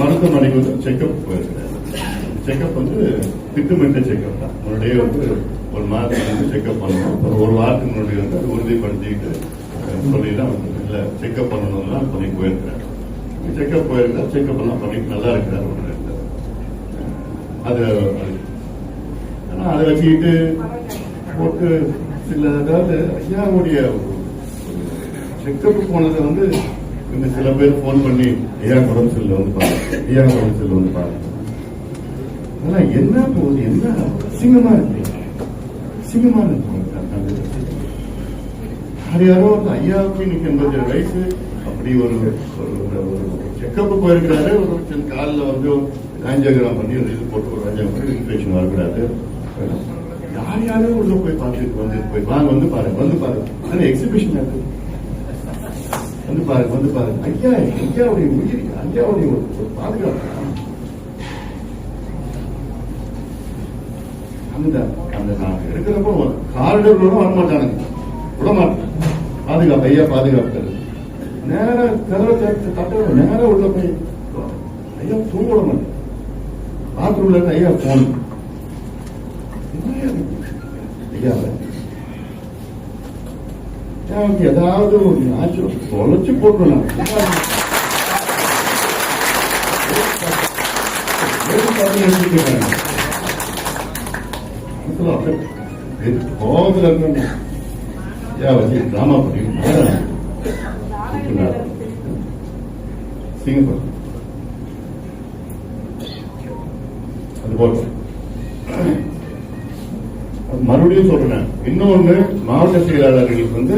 மருத்துவமனைக்கு வந்து செக்அப் போயிருக்கிறேன் செக்அப் வந்து திட்டமிட்ட செக்அப் தான். முன்னாடியே வந்து ஒரு மாதத்துக்கு வந்து செக்அப் பண்ணணும். ஒரு ஒரு வாரத்துக்கு முன்னாடி வந்து அது உறுதிப்படுத்திக்கிட்டு சொல்லி தான் இல்லை செக்அப் பண்ணணும்லாம் பண்ணி போயிருக்கிறேன். செக்அப் போயிருந்தா செக்அப் எல்லாம் பண்ணி நல்லா இருக்கிறார் ஒன்று அது ஆனால் அதை வச்சுக்கிட்டு போட்டு சில அதாவது ஐயாவுடைய செக்கப் போனதை வந்து இந்த சில பேர் போன் பண்ணி ஐயா உடம்பு செல்ல வந்து பாருங்க ஐயா உடம்பு செல்ல வந்து பாருங்க அதெல்லாம் என்ன போகுது? என்ன? சிங்கமா இருக்கு. சிங்கமா இருக்கு. அந்த யார் யாரோ ஒரு ஐயாவுக்கு இன்னைக்கு எண்பது வயசு. அப்படி ஒரு செக்கப்பு போயிருக்கிறாரு. ஒரு சின்ன காலில் வந்து ஆஞ்சியோகிராம் பண்ணி ஒரு இது போட்டு ஒரு ராஜா பண்ணி இன்ஃபெக்ஷன் வரக்கூடாது. யார் யாரும் உள்ள போய் பார்த்துட்டு வந்து போய் வாங்க வந்து பாருங்க வந்து பாருங்க அது எக்ஸிபிஷன் அது வந்து பாருங்க வந்து பாருங்க ஐயா ஐயாவுடைய உயிர் ஐயாவுடைய ஒரு பாதுகாப்பு. அந்த அந்த நான் இருக்கிறப்போ காரிடர்களோட வரமாட்டானுங்க. விட மாட்டேன் பாதுகாப்பு ஐயா பாதுகாப்பு தருது. நேரா கதவை தட்டு தட்ட நேரா உள்ள போய் ஐயா தூங்க விட மாட்டேன் பாத்ரூம்ல இருந்து ஐயா போன் ஐயா எனக்கு ஏதாவது ஒரு ஆச்சு தொலைச்சு போட்டுருலாம் கோபத்தில் இருக்கணும் டிராமா பண்ணி சிங்கப்பூர் அது போட்டோம் மறுபடியும் சொல்றேன். இன்னொன்னு மாவட்ட செயலாளர்களுக்கு வந்து